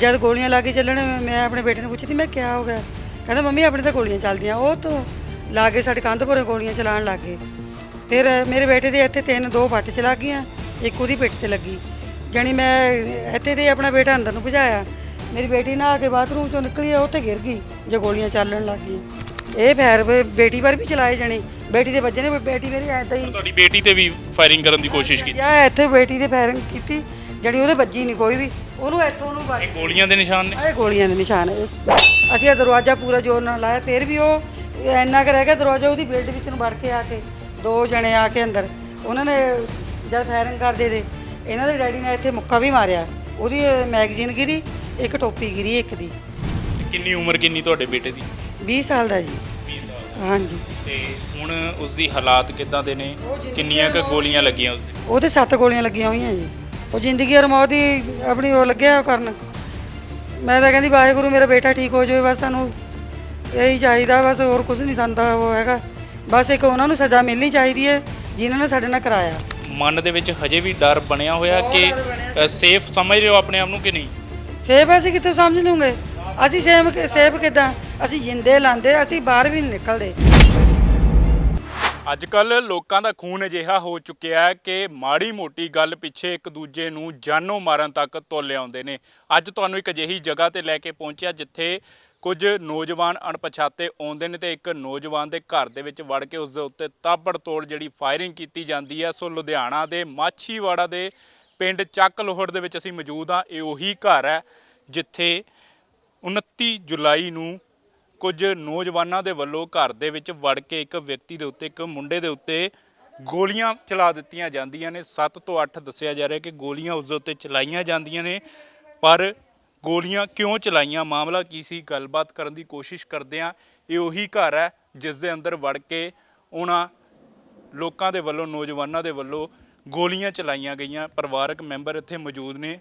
ਜਦ ਗੋਲੀਆਂ ਲਾ ਕੇ ਚੱਲਣ ਮੈਂ ਆਪਣੇ ਬੇਟੇ ਨੂੰ ਪੁੱਛੀ ਤੀ ਮੈਂ ਕਿਹਾ ਹੋ ਗਿਆ? ਕਹਿੰਦਾ ਮੰਮੀ ਆਪਣੇ ਤਾਂ ਗੋਲੀਆਂ ਚੱਲਦੀਆਂ ਉਹ ਤੋਂ ਲਾ ਕੇ ਸਾਡੇ ਕੰਧ ਪਰੇ ਗੋਲੀਆਂ ਚਲਾਉਣ ਲੱਗ ਗਏ। ਫਿਰ ਮੇਰੇ ਬੇਟੇ ਦੇ ਇੱਥੇ ਤਿੰਨ ਦੋ ਪੱਟ ਚ ਲੱਗ ਗਈਆਂ ਇੱਕ ਉਹਦੀ ਪਿੱਠ ਤੇ ਲੱਗੀ। ਜਾਣੀ ਮੈਂ ਇੱਥੇ ਤੇ ਆਪਣਾ ਬੇਟਾ ਅੰਦਰ ਨੂੰ ਭਜਾਇਆ ਮੇਰੀ ਬੇਟੀ ਨਹਾ ਕੇ ਬਾਥਰੂਮ ਚੋਂ ਨਿਕਲੀ ਆ, ਉਹ ਤੇ ਗਿਰ ਗਈ ਜੇ ਗੋਲੀਆਂ ਚੱਲਣ ਲੱਗ ਗਈਆਂ। ਇਹ ਫੈਰ ਬੇਟੀ ਪਰ ਵੀ ਚਲਾਏ ਜਾਣੇ ਬੇਟੀ ਦੇ ਵੱਜੇ ਨੇ ਬੇਟੀ ਮੇਰੀ ਐਦਾਂ ਹੀ। ਤੁਹਾਡੀ ਬੇਟੀ ਤੇ ਵੀ ਫਾਇਰਿੰਗ ਕਰਨ ਦੀ ਕੋਸ਼ਿਸ਼ ਕੀਤੀ ਜਾਂ ਇੱਥੇ ਬੇਟੀ ਦੇ ਫਾਇਰਿੰਗ ਕੀਤੀ ਜਿਹੜੀ ਉਹਦੇ ਵੱਜੀ ਨਹੀਂ ਕੋਈ ਵੀ। ਉਹਨੂੰ ਇੱਥੋਂ ਨੂੰ ਵੱਜ ਇਹ ਗੋਲੀਆਂ ਦੇ ਨਿਸ਼ਾਨ ਨੇ? ਇਹ ਗੋਲੀਆਂ ਦੇ ਨਿਸ਼ਾਨ ਹੈ ਅਸੀਂ ਇਹ ਦਰਵਾਜ਼ਾ ਪੂਰਾ ਜ਼ੋਰ ਨਾਲ ਲਾਇਆ ਫਿਰ ਵੀ ਉਹ ਇੰਨਾ ਕੁ ਰਹਿ ਗਿਆ ਦਰਵਾਜ਼ਾ ਉਹਦੀ ਬਿਲਡ ਵਿੱਚ ਨੂੰ ਵੜ ਕੇ ਆ ਕੇ ਦੋ ਜਣੇ ਆ ਕੇ ਅੰਦਰ। ਉਹਨਾਂ ਨੇ ਜਦ ਫਾਇਰਿੰਗ ਕਰਦੇ ਤੇ ਇਹਨਾਂ ਦੇ ਡੈਡੀ ਨੇ ਇੱਥੇ ਮੁੱਕਾ ਵੀ ਮਾਰਿਆ। ਉਹਦੀ ਮੈਗਜ਼ੀਨ ਗਿਰੀ ਇੱਕ ਟੋਪੀ ਗਿਰੀ ਇੱਕ ਦੀ। ਕਿੰਨੀ ਉਮਰ ਕਿੰਨੀ ਤੁਹਾਡੇ ਬੇਟੇ ਦੀ? 20 ਸਾਲ ਦਾ ਜੀ। 20 ਸਾਲ ਹਾਂਜੀ। ਤੇ ਹੁਣ ਉਸ ਦੀ ਹਾਲਾਤ ਕਿੱਦਾਂ ਦੇ ਨੇ? ਕਿੰਨੀਆਂ ਕੁ ਗੋਲੀਆਂ ਲੱਗੀਆਂ ਉਸ ਦੇ ਉਹਦੇ ਸੱਤ ਗੋਲੀਆਂ ਲੱਗੀਆਂ ਹੋਈਆਂ ਜੀ। ਉਹ ਜ਼ਿੰਦਗੀ ਔਰ ਮੌਤ ਦੀ ਆਪਣੀ ਉਹ ਲੱਗਿਆ ਕਰਨ। ਮੈਂ ਤਾਂ ਕਹਿੰਦੀ ਵਾਹਿਗੁਰੂ ਮੇਰਾ ਬੇਟਾ ਠੀਕ ਹੋ ਜਾਵੇ ਬਸ ਸਾਨੂੰ ਇਹੀ ਚਾਹੀਦਾ ਬਸ ਹੋਰ ਕੁਝ ਨਹੀਂ ਸੰਦਾ ਉਹ ਹੈਗਾ। ਬਸ ਇੱਕ ਉਹਨਾਂ ਨੂੰ ਸਜ਼ਾ ਮਿਲਣੀ ਚਾਹੀਦੀ ਹੈ ਜਿਨ੍ਹਾਂ ਨੇ ਸਾਡੇ ਨਾਲ ਕਰਾਇਆ। ਮਨ ਦੇ ਵਿੱਚ ਹਜੇ ਵੀ ਡਰ ਬਣਿਆ ਹੋਇਆ ਕਿ ਸੇਫ ਸਮਝ ਰਹੇ ਹੋ ਆਪਣੇ ਆਪ ਨੂੰ ਕਿ ਨਹੀਂ? ਸੇਬ ਅਸੀਂ ਕਿੱਥੋਂ ਸਮਝ ਲੂਗੇ? ਅਸੀਂ ਸੇਬ ਸੇਬ ਕਿਦਾਂ? ਅਸੀਂ ਜਿੰਦੇ ਲਾਂਦੇ ਅਸੀਂ ਬਾਹਰ ਵੀ ਨਹੀਂ ਨਿਕਲਦੇ। ਅੱਜ ਕੱਲ ਲੋਕਾਂ ਦਾ ਖੂਨ ਅਜਿਹਾ ਹੋ ਚੁੱਕਿਆ ਹੈ ਕਿ ਮਾੜੀ ਮੋਟੀ ਗੱਲ ਪਿੱਛੇ ਇੱਕ ਦੂਜੇ ਨੂੰ ਜਾਨੋਂ ਮਾਰਨ ਤੱਕ ਤੋਲੇ ਆਉਂਦੇ ਨੇ। ਅੱਜ ਤੁਹਾਨੂੰ ਇੱਕ ਅਜਿਹੀ ਜਗ੍ਹਾ ਤੇ ਲੈ ਕੇ ਪਹੁੰਚਿਆ ਜਿੱਥੇ ਕੁਝ ਨੌਜਵਾਨ ਅਣਪਛਾਤੇ ਆਉਂਦੇ ਨੇ ਤੇ ਇੱਕ ਨੌਜਵਾਨ ਦੇ ਘਰ ਦੇ ਵਿੱਚ ਵੜ ਕੇ ਉਸ ਦੇ ਉੱਤੇ ਤਾਬੜ ਤੋੜ ਜਿਹੜੀ ਫਾਇਰਿੰਗ ਕੀਤੀ ਜਾਂਦੀ ਹੈ, ਸੋ ਲੁਧਿਆਣਾ ਦੇ ਮਾਛੀਵਾੜਾ ਦੇ ਪਿੰਡ ਚੱਕ ਲੋਹੜ ਦੇ ਵਿੱਚ ਅਸੀਂ ਮੌਜੂਦ ਹਾਂ। ਇਹ ਉਹੀ ਘਰ ਹੈ ਜਿੱਥੇ 29 ਜੁਲਾਈ ਨੂੰ ਕੁਝ ਨੌਜਵਾਨਾਂ ਦੇ ਵੱਲੋਂ ਘਰ ਦੇ ਵਿੱਚ ਵੜ ਕੇ ਇੱਕ ਵਿਅਕਤੀ ਦੇ ਉੱਤੇ, ਇੱਕ ਮੁੰਡੇ ਦੇ ਉੱਤੇ ਗੋਲੀਆਂ ਚਲਾ ਦਿੱਤੀਆਂ ਜਾਂਦੀਆਂ ਨੇ। 7 ਤੋਂ 8 ਦੱਸਿਆ ਜਾ ਰਿਹਾ ਕਿ ਗੋਲੀਆਂ ਉਸ ਦੇ ਉੱਤੇ ਚਲਾਈਆਂ ਜਾਂਦੀਆਂ ਨੇ। ਪਰ ਗੋਲੀਆਂ ਕਿਉਂ ਚਲਾਈਆਂ? ਮਾਮਲਾ ਕੀ ਸੀ? ਗੱਲਬਾਤ ਕਰਨ ਦੀ ਕੋਸ਼ਿਸ਼ ਕਰਦੇ ਆ ਇਹ ਉਹੀ ਘਰ ਹੈ ਜਿਸ ਦੇ ਅੰਦਰ ਵੜ ਕੇ ਉਹਨਾਂ ਲੋਕਾਂ ਦੇ ਵੱਲੋਂ, ਨੌਜਵਾਨਾਂ ਦੇ ਵੱਲੋਂ ਗੋਲੀਆਂ ਚਲਾਈਆਂ ਗਈਆਂ। ਪਰਿਵਾਰਕ ਮੈਂਬਰ ਇੱਥੇ ਮੌਜੂਦ ਨੇ।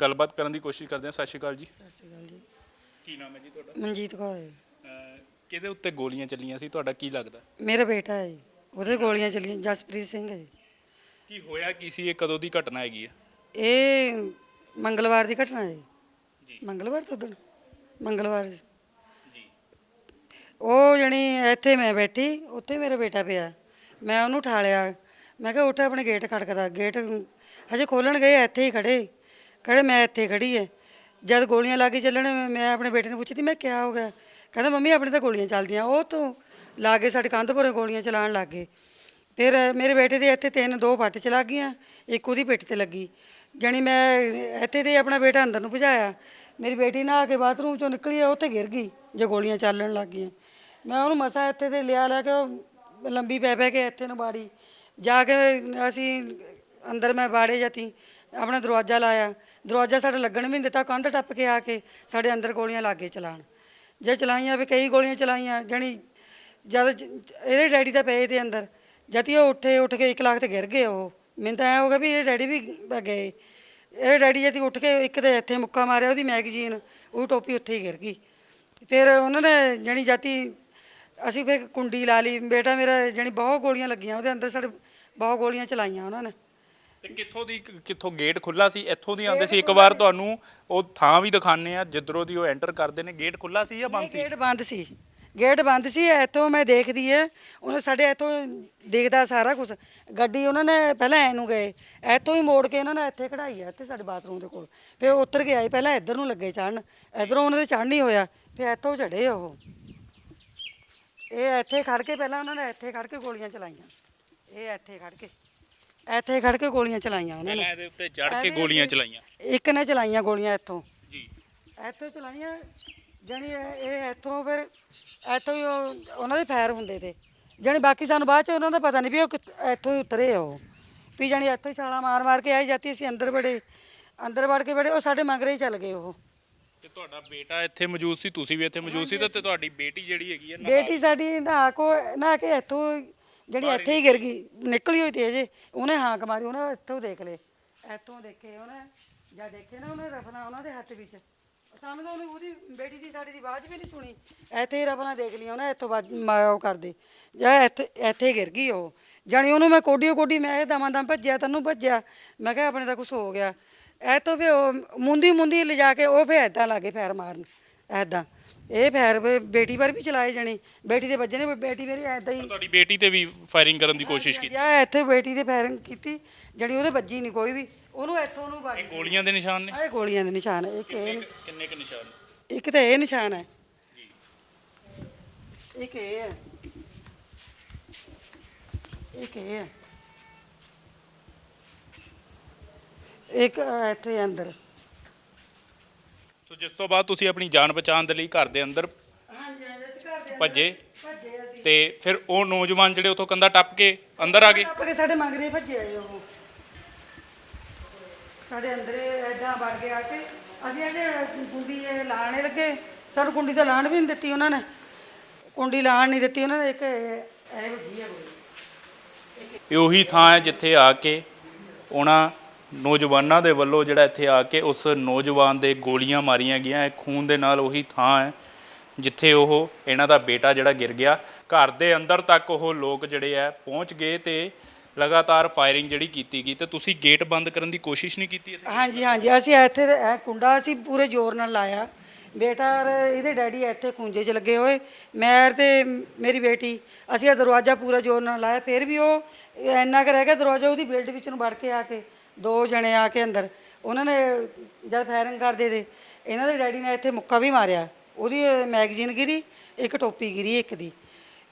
ਗੱਲਬਾਤ ਕਰਨ ਦੀ ਕੋਸ਼ਿਸ਼ ਕਰਦੇ ਆ ਸਤਿ ਸ਼੍ਰੀ ਅਕਾਲ ਜੀ। ਸਤਿ ਸ਼੍ਰੀ ਅਕਾਲ ਜੀ। ਕੀ ਨਾਮ ਹੈ ਜੀ ਤੁਹਾਡਾ? ਮਨਜੀਤ ਕੌਰ ਹੈ। ਅਹ ਕਿਹਦੇ ਉੱਤੇ ਗੋਲੀਆਂ ਚੱਲੀਆਂ ਸੀ? ਤੁਹਾਡਾ ਕੀ ਲੱਗਦਾ? ਮੇਰਾ ਬੇਟਾ ਹੈ ਜੀ। ਉਹਦੇ ਗੋਲੀਆਂ ਚੱਲੀਆਂ। ਜਸਪ੍ਰੀਤ ਸਿੰਘ ਹੈ ਜੀ। ਕੀ ਹੋਇਆ ਕੀ ਸੀ? ਇਹ ਕਦੋਂ ਦੀ ਘਟਨਾ ਹੈਗੀ ਹੈ ਇਹ ਮੰਗਲਵਾਰ ਦੀ ਘਟਨਾ ਹੈ ਜੀ। ਜੀ। ਮੰਗਲਵਾਰ ਤੋਂ ਦਿਨ ਮੰਗਲਵਾਰ ਸੀ। ਜੀ। ਉਹ ਜਣੀ ਇੱਥੇ ਮੈਂ ਬੈਠੀ ਉੱਥੇ ਮੇਰਾ ਬੇਟਾ ਪਿਆ। ਮੈਂ ਉਹਨੂੰ ਠਾਲਿਆ ਮੈਂ ਕਿਹਾ ਉੱਠ ਆਪਣੇ ਗੇਟ ਖੜਕਦਾ। ਗੇਟ ਹਜੇ ਖੋਲਣ ਗਏ ਇੱਥੇ ਹੀ ਖੜੇ ਖੜੇ ਮੈਂ ਇੱਥੇ ਖੜੀ ਐ ਜਦ ਗੋਲੀਆਂ ਲਾ ਕੇ ਚੱਲਣ ਮੈਂ ਆਪਣੇ ਬੇਟੇ ਨੂੰ ਪੁੱਛੀ ਤੀ ਮੈਂ ਕਿਹਾ ਹੋ ਗਿਆ? ਕਹਿੰਦਾ ਮੰਮੀ ਆਪਣੇ ਤਾਂ ਗੋਲੀਆਂ ਚੱਲਦੀਆਂ। ਉਹ ਤੋਂ ਲਾ ਕੇ ਸਾਡੇ ਕੰਧ ਪਰੇ ਗੋਲੀਆਂ ਚਲਾਉਣ ਲੱਗ ਗਏ। ਫਿਰ ਮੇਰੇ ਬੇਟੇ ਦੇ ਇੱਥੇ ਤਿੰਨ ਦੋ ਪੱਟ ਚਲਾ ਗਈਆਂ। ਇੱਕ ਉਹਦੀ ਪਿੱਠ ਤੇ ਲੱਗੀ। ਜਾਣੀ ਮੈਂ ਇੱਥੇ ਤੇ ਆਪਣਾ ਬੇਟਾ ਅੰਦਰ ਨੂੰ ਭਜਾਇਆ। ਮੇਰੀ ਬੇਟੀ ਨਹਾ ਕੇ ਬਾਥਰੂਮ ਚੋਂ ਨਿਕਲੀ ਆ, ਉਹ ਤੇ ਗਿਰ ਗਈ ਜੇ ਗੋਲੀਆਂ ਚੱਲਣ ਲੱਗ ਗਈਆਂ। ਮੈਂ ਉਹਨੂੰ ਮਸਾ ਇੱਥੇ ਤੇ ਲਿਆ ਲੈ ਕੇ ਲੰਬੀ ਪੈ ਪੈ ਕੇ ਇੱਥੇ ਨੂੰ ਬਾੜੀ। ਜਾ ਕੇ ਅਸੀਂ ਅੰਦਰ ਮੈਂ ਬਾੜੇ ਜਾਤੀ ਆਪਣਾ ਦਰਵਾਜ਼ਾ ਲਾਇਆ। ਦਰਵਾਜ਼ਾ ਸਾਡਾ ਲੱਗਣ ਵੀ ਨਹੀਂ ਦਿੱਤਾ, ਕੰਧ ਟੱਪ ਕੇ ਆ ਕੇ ਸਾਡੇ ਅੰਦਰ ਗੋਲੀਆਂ ਲਾਗੇ ਚਲਾਣ ਜੇ ਚਲਾਈਆਂ ਵੀ ਕਈ ਗੋਲੀਆਂ ਚਲਾਈਆਂ, ਜਾਣੀ ਜਦ ਇਹਦੇ ਡੈਡੀ ਤਾਂ ਪਏ ਤੇ ਅੰਦਰ। ਜਦ ਉਹ ਉੱਠੇ, ਉੱਠ ਕੇ ਇੱਕ ਲੱਖ ਤੇ ਗਿਰ ਗਏ ਉਹ। ਮੈਨੂੰ ਤਾਂ ਐ ਹੋ ਗਿਆ ਵੀ ਇਹਦੇ ਡੈਡੀ ਵੀ ਗਏ। ਇਹ ਡੈਡੀ ਜਦ ਉੱਠ ਕੇ ਇੱਕ ਤੇ ਇੱਥੇ ਮੁੱਕਾ ਮਾਰਿਆ, ਉਹਦੀ ਮੈਗਜ਼ੀਨ, ਉਹ ਟੋਪੀ ਉੱਥੇ ਹੀ ਗਿਰ ਗਈ। ਫਿਰ ਉਹਨਾਂ ਨੇ ਜਾਣੀ ਜਾਤੀ ਅਸੀਂ ਫਿਰ ਕੁੰਡੀ ਲਾ ਲਈ। ਬੇਟਾ ਮੇਰਾ ਜਾਣੀ ਬਹੁਤ ਗੋਲੀਆਂ ਲੱਗੀਆਂ, ਉਹਦੇ ਅੰਦਰ ਸਾਡੇ ਬਹੁਤ ਗੋਲੀਆਂ ਚਲਾਈਆਂ ਉਹਨਾਂ ਨੇ। ਤੇ ਕਿੱਥੋਂ ਦੀ ਕਿੱਥੋਂ ਗੇਟ ਖੁੱਲਾ ਸੀ? ਇੱਥੋਂ ਦੀ ਆਉਂਦੇ ਸੀ ਇੱਕ ਵਾਰ ਤੁਹਾਨੂੰ ਉਹ ਥਾਂ ਵੀ ਦਿਖਾਣੇ ਆ ਜਿੱਧਰੋਂ ਦੀ ਉਹ ਐਂਟਰ ਕਰਦੇ ਨੇ। ਗੇਟ ਖੁੱਲਾ ਸੀ ਜਾਂ ਬੰਦ ਸੀ? ਗੇਟ ਬੰਦ ਸੀ। ਗੇਟ ਬੰਦ ਸੀ ਇੱਥੋਂ ਮੈਂ ਦੇਖਦੀ ਐ ਉਹਨੇ ਸਾਡੇ ਇੱਥੋਂ ਦੇਖਦਾ ਸਾਰਾ ਕੁਝ ਗੱਡੀ ਉਹਨਾਂ ਨੇ ਪਹਿਲਾਂ ਐ ਨੂੰ ਗਏ। ਇੱਥੋਂ ਹੀ ਮੋੜ ਕੇ ਉਹਨਾਂ ਨੇ ਇੱਥੇ ਕਢਾਈ ਆ ਇੱਥੇ ਸਾਡੇ ਬਾਥਰੂਮ ਦੇ ਕੋਲ। ਫਿਰ ਉੱਤਰ ਕੇ ਆਏ ਪਹਿਲਾਂ ਇੱਧਰ ਨੂੰ ਲੱਗੇ ਚੜਨ ਇੱਧਰੋਂ ਉਹਨਾਂ ਦੇ ਚੜ੍ਹ ਨਹੀਂ ਹੋਇਆ। ਫਿਰ ਇੱਥੋਂ ਚੜੇ ਉਹ। ਇਹ ਇੱਥੇ ਖੜ ਕੇ ਪਹਿਲਾਂ ਉਹਨਾਂ ਨੇ ਇੱਥੇ ਖੜ ਕੇ ਗੋਲੀਆਂ ਚਲਾਈਆਂ। ਇਹ ਇੱਥੇ ਖੜ ਕੇ। ਇੱਥੇ ਖੜ ਕੇ ਗੋਲੀਆਂ ਚਲਾਈਆਂ ਉਹਨਾਂ ਨੇ। ਪਹਿਲਾਂ ਇਹਦੇ ਉੱਤੇ ਚੜ ਕੇ ਗੋਲੀਆਂ ਚਲਾਈਆਂ। ਇੱਕ ਨੇ ਚਲਾਈਆਂ ਗੋਲੀਆਂ ਇੱਥੋਂ। ਜੀ। ਇੱਥੋਂ ਚਲਾਈਆਂ ਜਾਣੀ ਇਹ ਇਹ ਇੱਥੋਂ ਫਿਰ ਇੱਥੋਂ ਹੀ ਉਹ ਉਹਨਾਂ ਦੇ ਫਾਇਰ ਹੁੰਦੇ ਤੇ। ਜਾਣੀ ਬਾਕੀ ਸਾਨੂੰ ਬਾਅਦ ਚ ਉਹਨਾਂ ਦਾ ਪਤਾ ਨਹੀਂ ਵੀ ਉਹ ਕਿੱਥ- ਇੱਥੋਂ ਹੀ ਉਤਰੇ ਆ ਉਹ। ਵੀ ਜਾਣੀ ਇੱਥੋਂ ਹੀ ਛਾਲਾ ਮਾਰ ਮਾਰ ਕੇ ਆਈ ਜਾਂਦੀ ਅਸੀਂ ਅੰਦਰ ਬੜੇ ਅੰਦਰ ਵੜ ਕੇ ਬੜੇ ਉਹ ਸਾਡੇ ਮਗਰੇ ਹੀ ਚੱਲ ਗਏ ਉਹ। ਤੇ ਤੁਹਾਡਾ ਬੇਟਾ ਇੱਥੇ ਮੌਜੂਦ ਸੀ ਤੁਸੀਂ ਵੀ ਇੱਥੇ ਮੌਜੂਦ ਸੀ ਤੇ ਤੇ ਤੁਹਾਡੀ ਬੇਟੀ ਜਿਹੜੀ ਹੈਗੀ ਹੈ ਨਾ ਬੇਟੀ ਸਾਡੀ ਨਹਾ ਕੋ ਨਹਾ ਕੇ ਇੱਥੋਂ ਜਿਹੜੀ ਇੱਥੇ ਹੀ ਗਿਰ ਗਈ ਨਿਕਲੀ ਹੋਈ ਤੇ ਜੇ ਉਹਨੇ ਹਾਕ ਮਾਰੀ ਉਹਨੇ ਇੱਥੋਂ ਦੇਖ ਲਏ। ਇੱਥੋਂ ਦੇਖੇ ਉਹਨੇ ਜਦ ਦੇਖੇ ਨਾ ਉਹਨੇ ਰਫਲਾ ਉਹਨਾਂ ਦੇ ਹੱਥ ਵਿੱਚ। ਸਾਨੂੰ ਤਾਂ ਉਹਨੇ ਉਹਦੀ ਬੇਟੀ ਦੀ ਸਾਡੀ ਦੀ ਆਵਾਜ਼ ਵੀ ਨਹੀਂ ਸੁਣੀ। ਇੱਥੇ ਹੀ ਰਫਲਾ ਦੇਖ ਲਿਆ ਉਹਨੇ ਇੱਥੋਂ ਬਾਜ ਮਾਇਆ ਉਹ ਕਰਦੇ। ਜਾਂ ਇੱਥੇ ਇੱਥੇ ਗਿਰ ਗਈ ਉਹ। ਜਾਣੀ ਉਹਨੂੰ ਮੈਂ ਕੋਡੀਓ ਕੋਡੀ ਮੈਂ ਇਹ ਦਮਾਂ ਦਮ ਭੱਜਿਆ ਤੈਨੂੰ ਭੱਜਿਆ। ਮੈਂ ਕਿਹਾ ਆਪਣੇ ਤਾਂ ਕੁਝ ਹੋ ਗਿਆ। ਇਹ ਤੋਂ ਵੀ ਉਹ ਮੁੰਦੀ ਮੁੰਦੀ ਲਿਜਾ ਕੇ ਉਹ ਫੇ ਐਦਾਂ ਲਾਗੇ ਫੈਰ ਮਾਰਨ ਐਦਾਂ ਇਹ ਫੈਰ ਬੇਟੀ ਪਰ ਵੀ ਚਲਾਏ ਜਾਣੇ ਬੇਟੀ ਦੇ ਵੱਜੇ ਨੇ ਬੇਟੀ ਮੇਰੀ ਐਦਾਂ ਹੀ ਤੁਹਾਡੀ ਬੇਟੀ ਤੇ ਵੀ ਫਾਇਰਿੰਗ ਕਰਨ ਦੀ ਕੋਸ਼ਿਸ਼ ਕੀਤੀ? ਆ ਇੱਥੇ ਬੇਟੀ ਦੇ ਫੈਰਿੰਗ ਕੀਤੀ ਜਿਹੜੀ ਉਹਦੇ ਵੱਜੀ ਨਹੀਂ ਕੋਈ ਵੀ ਉਹਨੂੰ ਇੱਥੋਂ ਨੂੰ ਵੱਜ ਗੋਲੀਆਂ ਦੇ ਨਿਸ਼ਾਨ ਨੇ? ਇਹ ਗੋਲੀਆਂ ਦੇ ਨਿਸ਼ਾਨ ਹੈ ਇੱਕ ਇਹ ਕਿੰਨੇ ਕੁ ਨਿਸ਼ਾਨ ਇੱਕ ਤਾਂ ਇਹ ਨਿਸ਼ਾਨ ਹੈ। ਇੱਕ ਇਹ ਹੈ। ਇੱਕ ਇਹ ਹੈ। ਇੱਕ ਅਹ, ਇੱਥੇ ਅੰਦਰ। ਸੋ ਜਿਸ ਤੋਂ ਬਾਅਦ ਤੁਸੀਂ ਆਪਣੀ ਜਾਨ ਬਚਾਉਣ ਦੇ ਲਈ ਘਰ ਦੇ ਅੰਦਰ ਹਾਂਜੀ ਹਾਂਜੀ ਅਸੀਂ ਘਰ ਦੇ ਭੱਜੇ। ਭੱਜੇ ਅਸੀਂ। ਤੇ ਫਿਰ ਉਹ ਨੌਜਵਾਨ ਜਿਹੜੇ ਉਥੋਂ ਕੰਧਾ ਟੱਪ ਕੇ ਅੰਦਰ ਆ ਗਏ। ਟੱਪ ਕੇ ਸਾਡੇ ਮੰਗਰੇ ਭੱਜੇ ਆਏ ਉਹ। ਸਾਡੇ ਅੰਦਰੇ ਐਦਾਂ ਵੜ ਕੇ ਆ ਕੇ। ਅਸੀਂ ਅਜੇ ਕੁੰਡੀ ਇਹ ਲਾਣੇ ਲੱਗੇ। ਸਾਨੂੰ ਕੁੰਡੀ ਤਾਂ ਲਾਣ ਵੀ ਨਹੀਂ ਦਿੱਤੀ ਉਹਨਾਂ ਨੇ। ਕੁੰਡੀ ਲਾਣ ਨਹੀਂ ਦਿੱਤੀ ਉਹਨਾਂ ਨੇ ਇੱਕ ਇਹ ਇਹ ਵੱਜੀ ਆ ਗੋਲੀ ਇਹ ਉਹੀ ਥਾਂ ਹੈ ਜਿੱਥੇ ਆ ਕੇ ਉਹਨਾਂ ਨੌਜਵਾਨਾਂ ਦੇ ਵੱਲੋਂ ਜਿਹੜਾ ਇੱਥੇ ਆ ਕੇ ਉਸ ਨੌਜਵਾਨ ਦੇ ਗੋਲੀਆਂ ਮਾਰੀਆਂ ਗਈਆਂ। ਇਹ ਖੂਨ ਦੇ ਨਾਲ ਉਹੀ ਥਾਂ ਹੈ ਜਿੱਥੇ ਉਹ ਇਹਨਾਂ ਦਾ ਬੇਟਾ ਜਿਹੜਾ ਗਿਰ ਗਿਆ। ਘਰ ਦੇ ਅੰਦਰ ਤੱਕ ਉਹ ਲੋਕ ਜਿਹੜੇ ਆ ਪਹੁੰਚ ਗਏ ਤੇ ਲਗਾਤਾਰ ਫਾਇਰਿੰਗ ਜਿਹੜੀ ਕੀਤੀ ਗਈ। ਤੇ ਤੁਸੀਂ ਗੇਟ ਬੰਦ ਕਰਨ ਦੀ ਕੋਸ਼ਿਸ਼ ਨਹੀਂ ਕੀਤੀ ਇੱਥੇ? ਹਾਂਜੀ ਹਾਂਜੀ। ਅਸੀਂ ਇੱਥੇ ਇਹ ਕੁੰਡਾ ਅਸੀਂ ਪੂਰੇ ਜ਼ੋਰ ਨਾਲ ਲਾਇਆ। ਬੇਟਾ ਔਰ ਇਹਦੇ ਡੈਡੀ ਇੱਥੇ ਖੂੰਜੇ 'ਚ ਲੱਗੇ ਹੋਏ। ਮੈਂ ਤੇ ਮੇਰੀ ਬੇਟੀ, ਅਸੀਂ ਇਹ ਦਰਵਾਜ਼ਾ ਪੂਰਾ ਜ਼ੋਰ ਨਾਲ ਲਾਇਆ। ਫਿਰ ਵੀ ਉਹ ਇੰਨਾ ਕੁ ਰਹਿ ਗਿਆ, ਦਰਵਾਜ਼ਾ ਉਹਦੀ ਬਿਲਡ ਵਿੱਚ ਨੂੰ ਵੜ ਕੇ ਆ ਕੇ। ਦੋ ਜਣੇ ਆ ਕੇ ਅੰਦਰ, ਉਹਨਾਂ ਨੇ ਜਦ ਫਾਇਰਿੰਗ ਕਰਦੇ ਤੇ ਇਹਨਾਂ ਦੇ ਡੈਡੀ ਨੇ ਇੱਥੇ ਮੁੱਕਾ ਵੀ ਮਾਰਿਆ, ਉਹਦੀ ਮੈਗਜ਼ੀਨ ਗਿਰੀ, ਇੱਕ ਟੋਪੀ ਗਿਰੀ ਇੱਕ ਦੀ।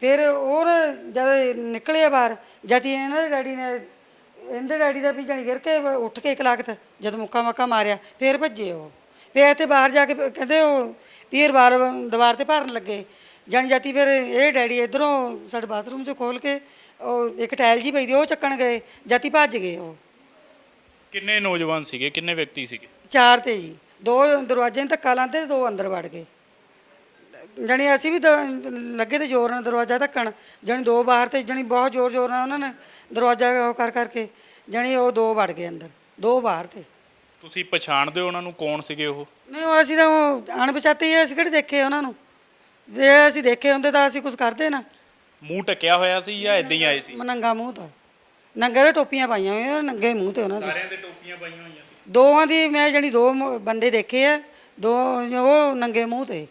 ਫਿਰ ਉਹ ਜਦ ਨਿਕਲਿਆ ਬਾਹਰ, ਜਦ ਇਹਨਾਂ ਦੇ ਡੈਡੀ ਨੇ ਇਹਦੇ ਡੈਡੀ ਦਾ ਵੀ ਜਾਣੀ ਗਿਰ ਕੇ ਉੱਠ ਕੇ ਇੱਕ ਲਾਗਤ, ਜਦ ਮੁੱਕਾ ਮੱਕਾ ਮਾਰਿਆ, ਫਿਰ ਭੱਜੇ ਉਹ। ਫਿਰ ਇੱਥੇ ਬਾਹਰ ਜਾ ਕੇ ਕਹਿੰਦੇ ਉਹ ਪੀਰ ਬਾਰ ਦੀਵਾਰ ਤੇ ਭਰਨ ਲੱਗੇ। ਜਾਣੀ ਜਾਤੀ ਫਿਰ ਇਹ ਡੈਡੀ ਇਧਰੋਂ ਸਾਡੇ ਬਾਥਰੂਮ 'ਚ ਖੋਲ ਕੇ ਉਹ ਇੱਕ ਟਾਇਲ ਜੀ ਪਈ ਦੀ, ਉਹ ਚੱਕਣ ਗਏ ਜਾਤੀ ਭੱਜ ਗਏ ਉਹ। ਕਿੰਨੇ ਨੌਜਵਾਨ ਸੀਗੇ? ਕਿੰਨੇ ਵਿਅਕਤੀ ਸੀਗੇ? ਚਾਰ ਤੇ ਜੀ। ਦੋ ਦਰਵਾਜ਼ੇ ਨੂੰ ਧੱਕਾ ਤੇ ਦੋ ਅੰਦਰ ਵੜ ਗਏ। ਜਾਣੀ ਅਸੀਂ ਵੀ ਦ- ਲੱਗੇ ਤੇ ਜ਼ੋਰ ਨਾਲ ਦਰਵਾਜ਼ਾ ਧੱਕਣ। ਜਾਣੀ ਦੋ ਬਾਹਰ ਤੇ ਜਾਣੀ ਬਹੁਤ ਜ਼ੋਰ ਜ਼ੋਰ ਨਾਲ ਉਹਨਾਂ ਨੇ ਦਰਵਾਜ਼ਾ ਉਹ ਕਰ ਕਰਕੇ ਜਾਣੀ ਉਹ ਦੋ ਵੜ ਗਏ ਅੰਦਰ। ਦੋ ਬਾਹਰ ਤੇ। ਤੁਸੀਂ ਪਛਾਣਦੇ ਹੋ ਉਹਨਾਂ ਨੂੰ? ਕੌਣ ਸੀਗੇ ਉਹ? ਨਹੀਂ ਉਹ ਅਸੀਂ ਤਾਂ ਉਹ ਅਣਪਛਾਤੇ ਹੀ ਅਸੀਂ ਕਿਹੜੇ ਦੇਖੇ ਉਹਨਾਂ ਨੂੰ? ਜੇ ਅਸੀਂ ਦੇਖੇ ਹੁੰਦੇ ਤਾਂ ਅਸੀਂ ਕੁਝ ਕਰਦੇ ਨਾ। ਮੂੰਹ ਟਕਿਆ ਹੋਇਆ ਸੀ ਜਾਂ ਇਦਾਂ ਹੀ ਆਏ ਸੀ? ਨੰਗਾ ਮੂੰਹ ਤਾਂ। ਨੰਗੇ ਦੇ ਟੋਪੀਆਂ ਪਾਈਆਂ ਹੋਈਆਂ ਨੰਗੇ ਮੂੰਹ ਤੇ ਉਹਨਾਂ ਦੇ। ਸਾਰਿਆਂ ਦੇ ਟੋਪੀਆਂ ਪਾਈਆਂ ਹੋਈਆਂ ਸੀ। ਦੋਵਾਂ ਦੀ ਮੈਂ ਜਿਹੜੀ ਦੋ ਮ- ਬੰਦੇ ਦੇਖੇ ਆ ਦੋ ਉਹ ਨੰਗੇ ਮੂੰਹ ਤੇ।